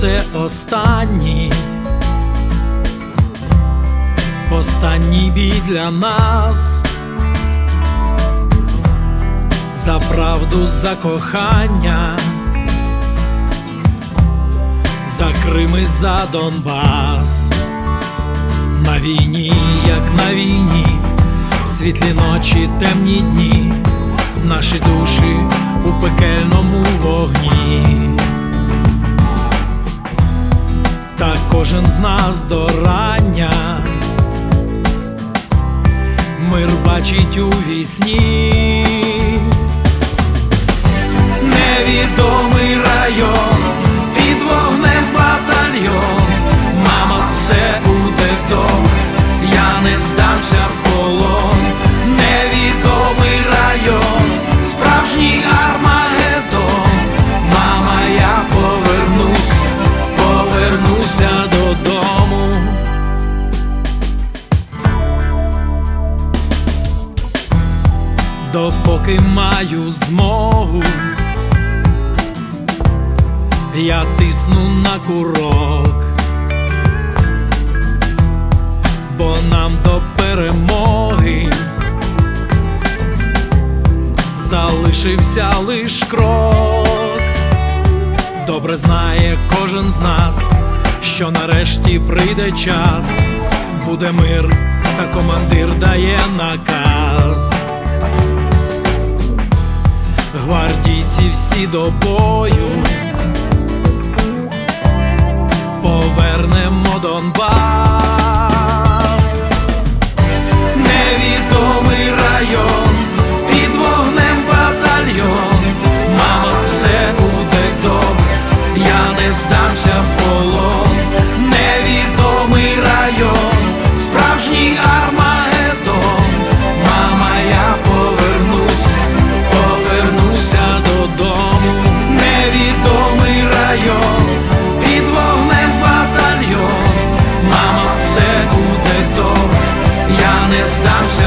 це останній, останній бій для нас. За правду, за кохання, за Крим і за Донбас. На війні, як на війні, світлі ночі, темні дні, наші душі у пекельному вогні. Та кожен з нас до рання мир бачить у вісні. Невідомий район, Допоки маю змогу, я тисну на курок, бо нам до перемоги залишився лиш крок. Добре знає кожен з нас, що нарешті прийде час, буде мир, та командир дає наказ гвардійці всі до бою, повернемо Донбас, невідомий район, під вогнем батальйон, мама, все буде добре, я не здамся. буде того, я не здамся.